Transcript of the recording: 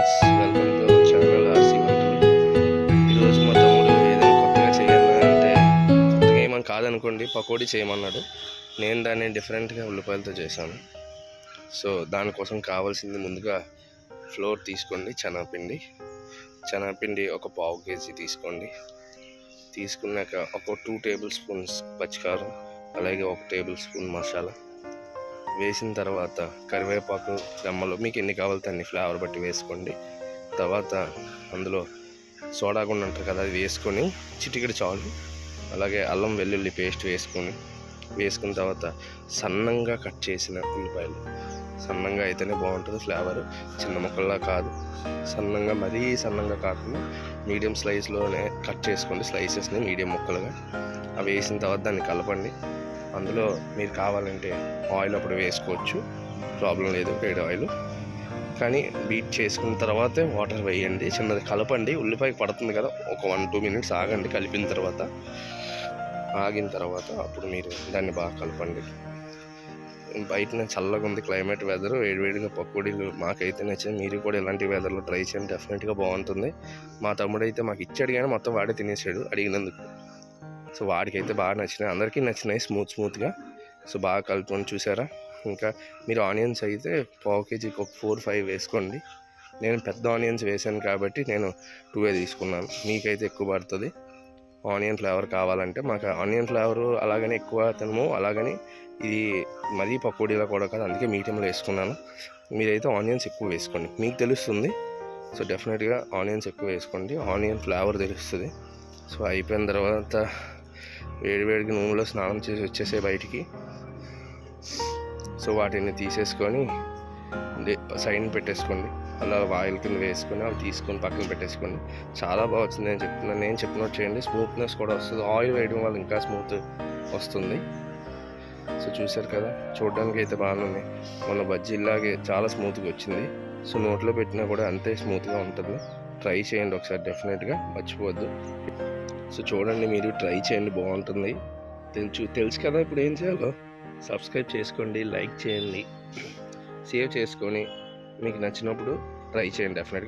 Friends welcome to our channel RC వంటలు ఈరోజు మా తమ్ముడు ఏదైనా కొత్తగా చేయాలి అంటే కొత్తగా ఏమని కాదనుకోండి పకోడీ చేయమన్నాడు. నేను దాన్ని డిఫరెంట్గా ఉల్లిపాయలతో చేశాను. సో దానికోసం కావాల్సింది ముందుగా ఫ్లోర్ తీసుకోండి శనగపిండి శనగపిండి ఒక పావు కేజీ తీసుకోండి. తీసుకున్నాక ఒక టూ టేబుల్ స్పూన్స్ పచ్చికారం అలాగే ఒక టేబుల్ స్పూన్ మసాలా. వేసిన తర్వాత కరివేపాకు రెమ్మలు మీకు ఎన్ని కావాలితే అన్ని ఫ్లేవర్ బట్టి వేసుకోండి. తర్వాత అందులో సోడా గుండ ఉంటుంది కదా అది వేసుకొని చిటికెడు చాలు. అలాగే అల్లం వెల్లుల్లి పేస్ట్ వేసుకొని వేసుకున్న తర్వాత సన్నంగా కట్ చేసిన ఉల్లిపాయలు. సన్నంగా అయితేనే బాగుంటుంది ఫ్లేవర్ చిన్న ముక్కల్లా కాదు. సన్నంగా మరీ సన్నంగా కాకుండా మీడియం స్లైస్లోనే కట్ చేసుకోండి స్లైసెస్ని మీడియం ముక్కలుగా. అవి వేసిన తర్వాత దాన్ని కలపండి. అందులో మీరు కావాలంటే ఆయిల్ అప్పుడు వేసుకోవచ్చు. ప్రాబ్లం లేదు వేడి ఆయిల్. కానీ బీట్ చేసుకున్న తర్వాతే వాటర్ వేయండి. చిన్నది కలపండి. ఉల్లిపాయ పడుతుంది కదా ఒక వన్ టూ మినిట్స్ ఆగండి. కలిపిన తర్వాత ఆగిన తర్వాత అప్పుడు మీరు దాన్ని బాగా కలపండి. బయటనే చల్లగా ఉంది క్లైమేట్ వెదర్. వేడివేడిగా పకోడీలు మాకైతే నచ్చింది. మీరు కూడా ఇలాంటి వెదర్లో ట్రై చేయండి. డెఫినెట్గా బాగుంటుంది. మా తమ్ముడు అయితే మాకు ఇచ్చాడు కానీ మొత్తం వాడే తినేసాడు. అడిగినందుకు. సో వాడికైతే బాగా నచ్చినాయి అందరికీ నచ్చినాయి స్మూత్ స్మూత్గా సో బాగా కలుపుకొని చూసారా? ఇంకా మీరు ఆనియన్స్ అయితే పావు కేజీకి ఒక ఫోర్ ఫైవ్ వేసుకోండి. నేను పెద్ద ఆనియన్స్ వేసాను కాబట్టి నేను టూవే తీసుకున్నాను. మీకైతే ఎక్కువ పడుతుంది. ఆనియన్ ఫ్లేవర్ కావాలంటే మాకు ఆనియన్ ఫ్లేవర్ అలాగని ఎక్కువ తినము. అలాగని ఇది మరీ పకోడీలా కూడా కాదు అందుకే మీడియంలో వేసుకున్నాను. మీరైతే ఆనియన్స్ ఎక్కువ వేసుకోండి. మీకు తెలుస్తుంది. సో డెఫినెట్గా ఆనియన్స్ ఎక్కువ వేసుకోండి. ఆనియన్ ఫ్లేవర్ తెలుస్తుంది. సో అయిపోయిన తర్వాత వేడివేడికి నూనెలో స్నానం చేసి వచ్చేసే బయటికి. సో వాటిని తీసేసుకొని సైడ్ పెట్టేసుకోండి. అలా ఆయిల్ కింద వేసుకొని అవి తీసుకొని పక్కన పెట్టేసుకోండి. చాలా బాగా వచ్చింది. నేను చెప్తున్నాను నేను చెప్పినట్టు చేయండి. స్మూత్నెస్ కూడా వస్తుంది. ఆయిల్ వేయడం వల్ల ఇంకా స్మూత్ వస్తుంది. సో చూసారు కదా చూడడానికి అయితే బాగుంది మన బజ్జీలాగే చాలా స్మూత్గా వచ్చింది. సో నోట్లో పెట్టినా కూడా అంతే స్మూత్గా ఉంటుంది. ట్రై చేయండి ఒకసారి. డెఫినెట్గా మర్చిపోవద్దు. సో చూడండి మీరు ట్రై చేయండి బాగుంటుంది. తెలుసు తెలుసు కదా ఇప్పుడు ఏం చేయాలో? సబ్స్క్రైబ్ చేసుకోండి లైక్ చేయండి. సేవ్ చేసుకొని మీకు నచ్చినప్పుడు ట్రై చేయండి డెఫినెట్గా.